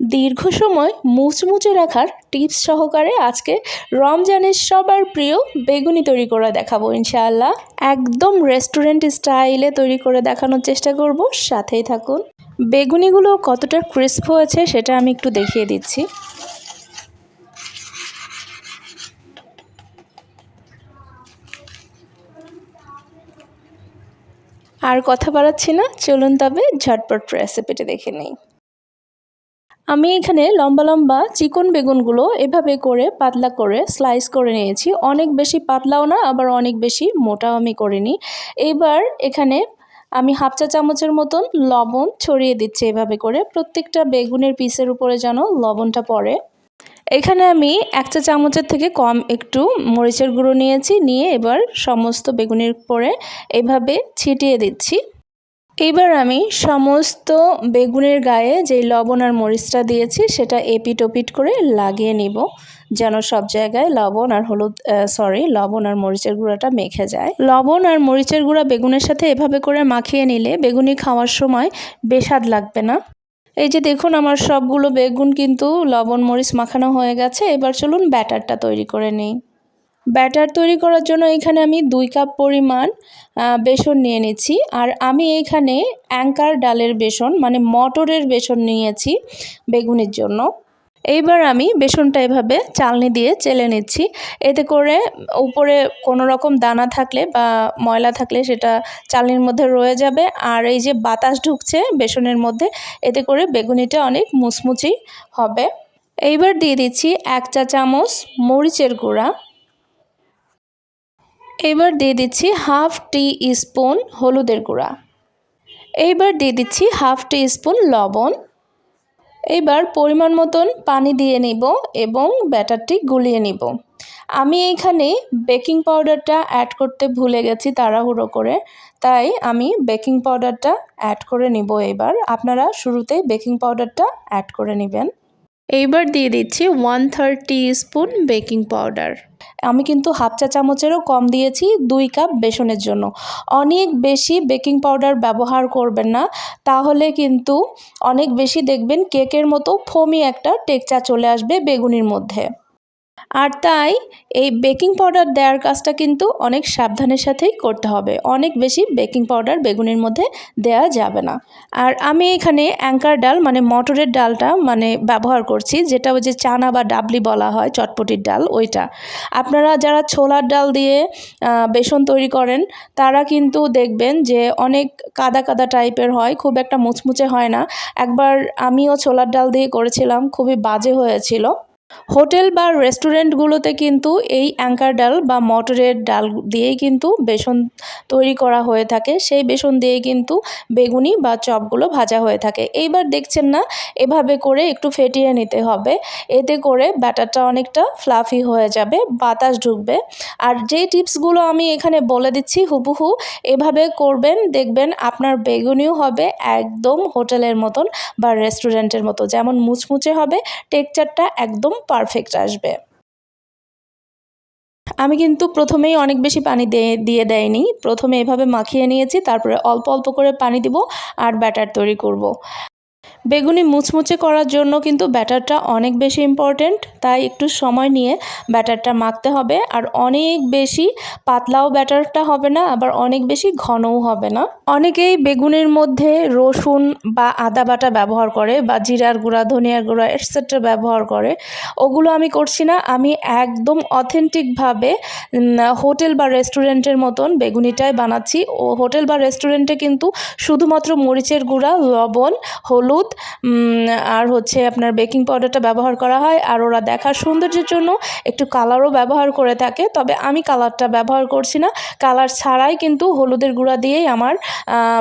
দীর্ঘ সময় মুচমুচে রাখার টিপস সহকারে আজকে রমজানের সবার প্রিয় বেগুনি তৈরি করে দেখাবো ইনশাআল্লাহ। একদম রেস্টুরেন্ট স্টাইলে তৈরি করে দেখানোর চেষ্টা করব। সাথেই থাকুন। বেগুনিগুলো কতটা ক্রিস্প হয়েছে সেটা আমি একটু দেখিয়ে দিচ্ছি। আর কথা বাড়াচ্ছি না, চলুন তবে ঝটপট রেসিপিটা দেখে নেই। আমি এখানে লম্বা লম্বা চিকন বেগুনগুলো এভাবে করে পাতলা করে স্লাইস করে নিয়েছি। অনেক বেশি পাতলাও না, আবার অনেক বেশি মোটাও আমি করিনি। এইবার এখানে আমি হাফ চা চামচের মতন লবণ ছড়িয়ে দিচ্ছি এভাবে করে। প্রত্যেকটা বেগুনের পিসের উপরে যেন লবণটা পড়ে। এখানে আমি এক চা চামচের থেকে কম একটু মরিচের গুঁড়ো নিয়েছি, নিয়ে এবার সমস্ত বেগুনের পরে এভাবে ছিটিয়ে দিচ্ছি। এবার আমি সমস্ত বেগুনের গায়ে যে লবণ আর মরিচটা দিয়েছি, সেটা এপিট ওপিট করে লাগিয়ে নিব, যেন সব জায়গায় লবণ আর হলুদ সরি লবণ আর মরিচের গুঁড়াটা মেখে যায়। লবণ আর মরিচের গুঁড়া বেগুনের সাথে এভাবে করে মাখিয়ে নিলে বেগুনি খাওয়ার সময় বেস্বাদ লাগবে না। এই যে দেখুন, আমার সবগুলো বেগুন কিন্তু লবণ, মরিচ মাখানো হয়ে গেছে, এবার চলুন ব্যাটারটা তৈরি করে নিই। ব্যাটার তৈরি করার জন্য এখানে আমি দুই কাপ পরিমাণ বেসন নিয়ে নিচ্ছি আর আমি এখানে অ্যাঙ্কার ডালের বেসন মানে মটরের বেসন নিয়েছি বেগুনের জন্য। এইবার আমি বেসনটা এভাবে চালনি দিয়ে চেলে নিচ্ছি। এতে করে উপরে কোনো রকম দানা থাকলে বা ময়লা থাকলে সেটা চালনির মধ্যে রয়ে যাবে। আর এই যে বাতাস ঢুকছে বেসনের মধ্যে, এতে করে বেগুনিটা অনেক মুচমুচি হবে। এইবার দিয়ে দিচ্ছি এক চা চামচ মরিচের গুঁড়া। এবার দিয়ে দিচ্ছি হাফ টি স্পুন হলুদের গুঁড়া। এইবার দিয়ে দিচ্ছি হাফ টি স্পুন লবণ। এবার পরিমাণ মতন পানি দিয়ে নিব এবং ব্যাটারটি গুলিয়ে নিব। আমি এইখানে বেকিং পাউডারটা অ্যাড করতে ভুলে গেছি তাড়াহুড়ো করে। তাই আমি বেকিং পাউডারটা অ্যাড করে নিব এবার। আপনারা শুরুতেই বেকিং পাউডারটা অ্যাড করে নেবেন। এইবার দিয়ে দিচ্ছি one thirty spoon baking powder আমি কিন্তু হাফ চা চামচেরও কম দিয়েছি দুই কাপ বেসনের জন্য। অনেক বেশি বেকিং পাউডার ব্যবহার করবেন না, তাহলে কিন্তু অনেক বেশি দেখবেন কেকের মতো ফোমি একটা টেকচা চলে আসবে বেগুনির মধ্যে। আর তাই এই বেকিং পাউডার দেওয়ার কাজটা কিন্তু অনেক সাবধানের সাথেই করতে হবে। অনেক বেশি বেকিং পাউডার বেগুনের মধ্যে দেওয়া যাবে না। আর আমি এখানে অ্যাঙ্কার ডাল মানে মটরের ডালটা মানে ব্যবহার করছি, যেটা ওই যে চানা বা ডাবলি বলা হয়, চটপটির ডাল, ওইটা। আপনারা যারা ছোলার ডাল দিয়ে বেসন তৈরি করেন, তারা কিন্তু দেখবেন যে অনেক কাদা কাদা টাইপের হয়, খুব একটা মুচমুচে হয় না। একবার আমিও ছোলার ডাল দিয়ে করেছিলাম, খুবই বাজে হয়েছিল। হোটেল বা রেস্টুরেন্টগুলোতে কিন্তু এই অ্যাঙ্কার ডাল বা মটরের ডাল দিয়েই কিন্তু বেসন তৈরি করা হয়ে থাকে। সেই বেসন দিয়ে কিন্তু বেগুনি বা চপগুলো ভাজা হয়ে থাকে। এইবার দেখছেন না, এভাবে করে একটু ফেটিয়ে নিতে হবে। এতে করে ব্যাটারটা অনেকটা ফ্লাফি হয়ে যাবে, বাতাস ঢুকবে। আর যেই টিপসগুলো আমি এখানে বলে দিচ্ছি, হুবহু এভাবে করবেন। দেখবেন আপনার বেগুনিও হবে একদম হোটেলের মতন বা রেস্টুরেন্টের মতো। যেমন মুচমুচে হবে, টেক্সচারটা একদম পারফেক্ট আসবে আমি কিন্তু প্রথমেই অনেক বেশি পানি দিয়ে দিয়ে দেয়নি প্রথমে এভাবে মাখিয়ে নিয়েছি, তারপরে অল্প অল্প করে পানি দিব আর ব্যাটার তৈরি করব। বেগুনি মুচমুচে করার জন্য কিন্তু ব্যাটারটা অনেক বেশি ইম্পর্টেন্ট তাই একটু সময় নিয়ে ব্যাটারটা মাখতে হবে। আর অনেক বেশি পাতলাও ব্যাটারটা হবে না, আবার অনেক বেশি ঘনও হবে না। অনেকেই বেগুনের মধ্যে রসুন বা আদা বাটা ব্যবহার করে বা জিরার গুঁড়া, ধনিয়ার গুঁড়া এটসেট্রা ব্যবহার করে। ওগুলো আমি করছি না, আমি একদম অথেন্টিকভাবে হোটেল বা রেস্টুরেন্টের মতন বেগুনিটাই বানাচ্ছি। ও হোটেল বা রেস্টুরেন্টে কিন্তু শুধুমাত্র মরিচের গুঁড়া, লবণ, হলুদ আর হচ্ছে আপনার বেকিং পাউডারটা ব্যবহার করা হয়, আর ওরা দেখার সৌন্দর্যের জন্য একটু কালারও ব্যবহার করে থাকে। তবে আমি কালারটা ব্যবহার করছি না। কালার ছাড়াই কিন্তু হলুদের গুঁড়া দিয়েই আমার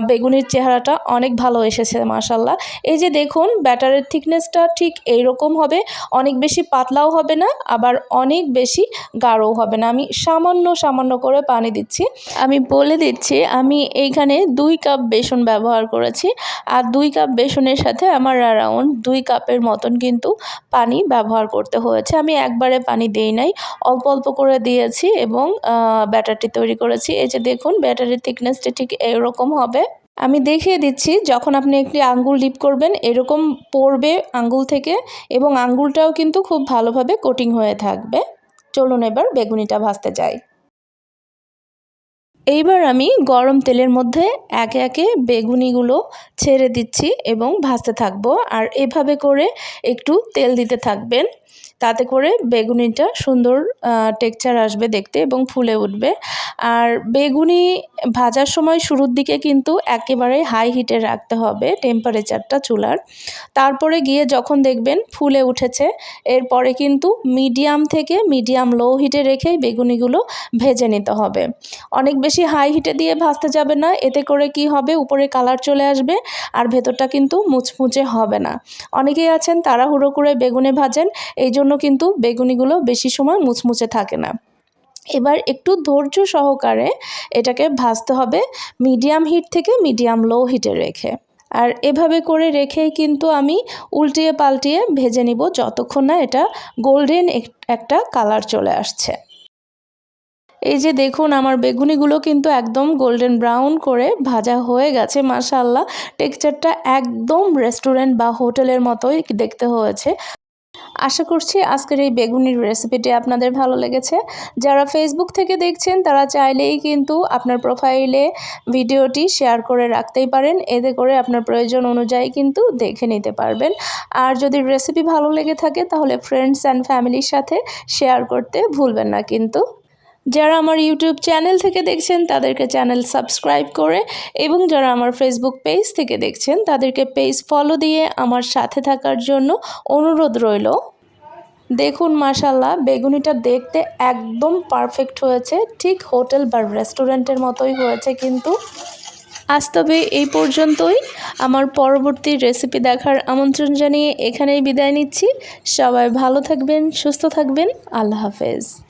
বেগুনির চেহারাটা অনেক ভালো এসেছে মাসাল্লাহ এই যে দেখুন ব্যাটারের থিকনেসটা ঠিক এইরকম হবে। অনেক বেশি পাতলাও হবে না, আবার অনেক বেশি গাঢ়ও হবে না। আমি সামান্য সামান্য করে পানি দিচ্ছি। আমি বলে দিচ্ছি, আমি এইখানে দুই কাপ বেসন ব্যবহার করেছি। আর দুই কাপ বেসনের সাথে আমার অ্যারাউন্ড দুই কাপের মতন কিন্তু পানি ব্যবহার করতে হয়েছে। আমি একবারে পানি দিই নাই, অল্প অল্প করে দিয়েছি এবং ব্যাটারটি তৈরি করেছি। এই যে দেখুন ব্যাটারির থিকনেসটি ঠিক এরকম হবে। আমি দেখিয়ে দিচ্ছি, যখন আপনি একটি আঙ্গুল ডিপ করবেন, এরকম পড়বে আঙ্গুল থেকে এবং আঙ্গুলটাও কিন্তু খুব ভালোভাবে কোটিং হয়ে থাকবে। চলুন এবার বেগুনিটা ভাজতে যাই। এইবার আমি গরম তেলের মধ্যে একে একে বেগুনিগুলো ছেড়ে দিচ্ছি এবং ভাজতে থাকব। আর এভাবে করে একটু তেল দিতে থাকবেন, তাতে করে বেগুনিটা সুন্দর টেক্সচার আসবে দেখতে এবং ফুলে উঠবে। আর বেগুনি ভাজার সময় শুরুর দিকে কিন্তু একেবারে হাই হিটে রাখতে হবে টেম্পারেচারটা চুলার। তারপরে গিয়ে যখন দেখবেন ফুলে উঠেছে, এরপরে কিন্তু মিডিয়াম থেকে মিডিয়াম লো হিটে রেখেই বেগুনিগুলো ভেজে নিতে হবে। অনেক বেশি হাই হিটে দিয়ে ভাজতে যাবে না, এতে করে কি হবে? উপরে কালার চলে আসবে আর ভেতরটা কিন্তু মুচমুচে হবে না। অনেকেই আছেন তাড়াহুড়ো করে বেগুনে ভাজেন, এই জন্য কিন্তু বেগুনিগুলো বেশি সময় মুচমুচে থাকে না। এবার একটু ধৈর্য সহকারে এটাকে ভাজতে হবে মিডিয়াম হিট থেকে মিডিয়াম লো হিটে রেখে। আর এভাবে করে রেখেই কিন্তু আমি উল্টিয়ে পাল্টিয়ে ভেজে নিব যতক্ষণ না এটা গোল্ডেন একটা কালার চলে আসছে। এই যে দেখুন, আমার বেগুনিগুলো কিন্তু একদম গোল্ডেন ব্রাউন করে ভাজা হয়ে গেছে মাশাল্লাহ টেক্সচারটা একদম রেস্টুরেন্ট বা হোটেলের মতোই দেখতে হয়েছে। আশা করছি আজকের এই বেগুনির রেসিপিটি আপনাদের ভালো লেগেছে। যারা ফেসবুক থেকে দেখছেন, তারা চাইলেই কিন্তু আপনার প্রোফাইলে ভিডিওটি শেয়ার করে রাখতেই পারেন। এতে করে আপনার প্রয়োজন অনুযায়ী কিন্তু দেখে নিতে পারবেন। আর যদি রেসিপি ভালো লেগে থাকে, তাহলে ফ্রেন্ডস অ্যান্ড ফ্যামিলির সাথে শেয়ার করতে ভুলবেন না কিন্তু। যারা আমার ইউটিউব চ্যানেল থেকে দেখছেন, তাদেরকে চ্যানেল সাবস্ক্রাইব করে এবং যারা আমার ফেসবুক পেজ থেকে দেখছেন, তাদেরকে পেজ ফলো দিয়ে আমার সাথে থাকার জন্য অনুরোধ রইল। দেখুন মাশাল্লাহ বেগুনিটা দেখতে একদম পারফেক্ট হয়েছে। ঠিক হোটেল বা রেস্টুরেন্টের মতোই হয়েছে কিন্তু। আজ তবে এই পর্যন্তই। আমার পরবর্তী রেসিপি দেখার আমন্ত্রণ জানিয়ে এখানেই বিদায় নিচ্ছি। সবাই ভালো থাকবেন, সুস্থ থাকবেন। আল্লাহ হাফেজ।